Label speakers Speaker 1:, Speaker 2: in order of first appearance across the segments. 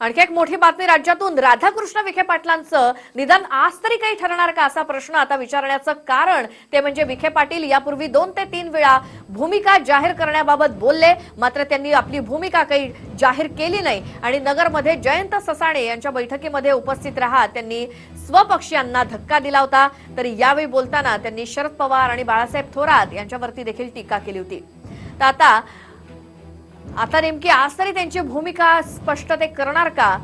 Speaker 1: आणखी एक मोठी बातमी राज्यातून राधाकृष्ण विखे पाटलांचं निदान आज तरी काही ठरणार का असा प्रश्न आता विचारण्याचं कारण ते म्हणजे विखे पाटील यापूर्वी दोन ते तीन वेळा भूमिका जाहीर करण्याबाबत बोलले. मात्र त्यांनी आपली भूमिका काही जाहीर केली नाही. आणि नगरमध्ये जयंत ससाणे यांच्या बैठकीमध्ये उपस्थित राहत त्यांनी स्वपक्षीयांना धक्का दिला होता. तर यावेळी बोलताना त्यांनी शरद पवार आणि बाळासाहेब थोरात यांच्यावरती देखील टीका केली होती. तर आता आता नेमकी आज तरी त्यांची भूमिका स्पष्ट ते करणार का?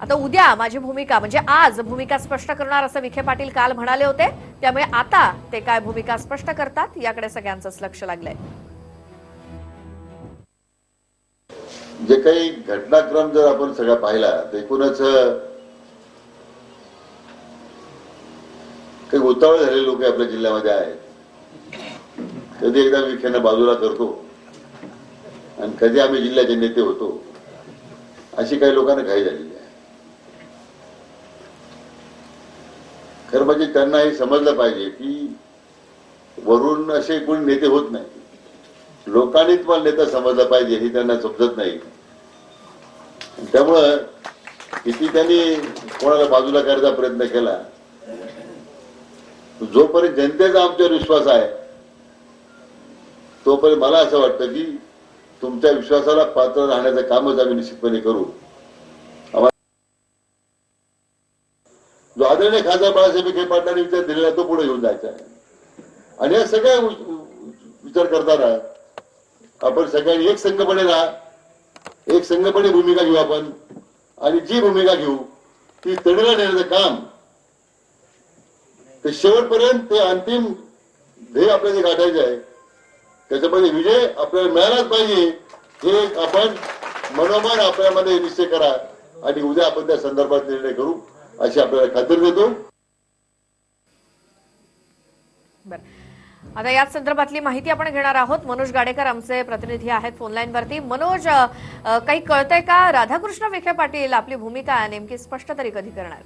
Speaker 1: आता उद्या माझी भूमिका म्हणजे आज भूमिका स्पष्ट करणार असं विखे पाटील काल म्हणाले होते त्यामुळे आता ते काय भूमिका स्पष्ट करतात याकडे सगळ्यांचंच लक्ष लागलंय.
Speaker 2: जे काही घटनाक्रम जर आपण सगळा पाहिला तर एकूणच काही उतावळ झालेले लोक आपल्या जिल्ह्यामध्ये आहेत. कधी एकदा विखेना बाजूला करतो. आणि कधी आम्ही जिल्ह्याचे नेते होतो अशी काही लोकांना घाई झालेली आहे. खरं म्हणजे त्यांना हे समजलं पाहिजे की वरून असे कोणी नेते होत नाही. लोकांनी तुम्हाला नेता समजला पाहिजे हे त्यांना समजत नाही. त्यामुळं किती त्यांनी कोणाला बाजूला करायचा प्रयत्न केला जोपर्यंत जनतेचा आमच्यावर विश्वास आहे तोपर्यंत मला असं वाटतं की तुमच्या विश्वासाला पात्र राहण्याचं कामच आम्ही निश्चितपणे करू. जो आदरणीय खासदार बाळासाहेब विखे पाटलांनी विचार दिलेला तो पुढे घेऊन जायचा. आहे आणि या सगळ्या विचार करताना आपण सगळ्यांनी एक संघपणे राहा एक संघपणे भूमिका घेऊ आपण आणि जी भूमिका घेऊ ती तडीला नेण्याचं काम ते शेवटपर्यंत ते अंतिम ध्येय आपल्याला जे गाठायचे आहे त्याच्यामध्ये विजय आपल्याला मिळालाच पाहिजे. हे आपण मनोमन आपल्यामध्ये निश्चय करा आणि उद्या आपण त्या संदर्भात निर्णय करू अशी आपल्याला खात्री देतो.
Speaker 1: आता याच संदर्भातली माहिती आपण घेणार आहोत. मनोज गाडेकर आमचे प्रतिनिधी आहेत फोनलाईन वरती. मनोज काही कळतंय का? राधाकृष्ण विखे पाटील आपली भूमिका नेमकी स्पष्ट तरी कधी करणार?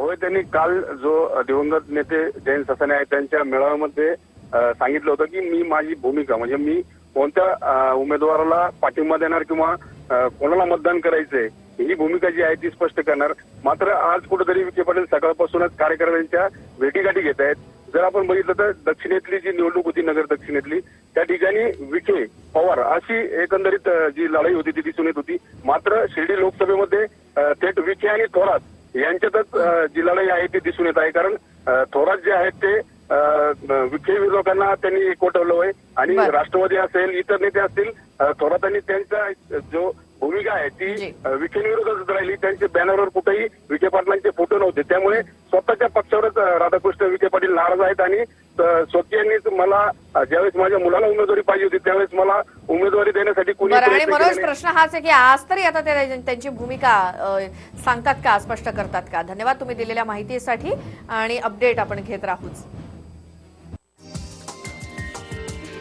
Speaker 3: होय त्यांनी काल जो दिवंगत नेते जयंत ससाने आहेत त्यांच्या मेळाव्यामध्ये सांगितलं होतं की मी माझी भूमिका म्हणजे मी कोणत्या उमेदवाराला पाठिंबा देणार किंवा कोणाला मतदान करायचंय ही भूमिका जी आहे ती स्पष्ट करणार. मात्र आज कुठेतरी विखे पाटील सकाळपासूनच कार्यकर्त्यांच्या भेटीगाठी घेत आहेत. जर आपण बघितलं तर दक्षिणेतली जी निवडणूक होती नगर दक्षिणेतली त्या ठिकाणी विखे पवार अशी एकंदरीत जी लढाई होती ती दिसून येत होती. मात्र शिर्डी लोकसभेमध्ये थेट विखे आणि थोरात यांच्यातच जी लढाई आहे ती दिसून येत आहे. कारण थोरात जे आहेत ते विखे विरोधकांना त्यांनी एकवटवलं आहे आणि
Speaker 1: बरं.
Speaker 3: राष्ट्रवादी असेल इतर नेते असतील अ, थोरातांनी त्यांचा जो भूमिका आहे
Speaker 1: जी.
Speaker 3: ती विखे विरोधातच राहिली त्यांच्या बॅनरवर कुठेही विखे पाटलांचे फोटो नव्हते त्यामुळे स्वतःच्या पक्षावरच अ, राधाकृष्ण विखे पाटील नाराज आहेत आणि अ, स्वतः यांनीच मला अ, ज्यावेळेस माझ्या मुलाला उमेदवारी पाहिजे होती त्यावेळेस मला उमेदवारी देण्यासाठी कुणी
Speaker 1: बरं आणि
Speaker 3: प्रयत्न
Speaker 1: मनोज
Speaker 3: नाही.
Speaker 1: प्रश्न हाच आहे की आज तरी आता ते त्यांची भूमिका अ, सांगतात का स्पष्ट करतात का धन्यवाद तुम्ही दिलेल्या माहितीसाठी आणि अपडेट आपण घेत राहूच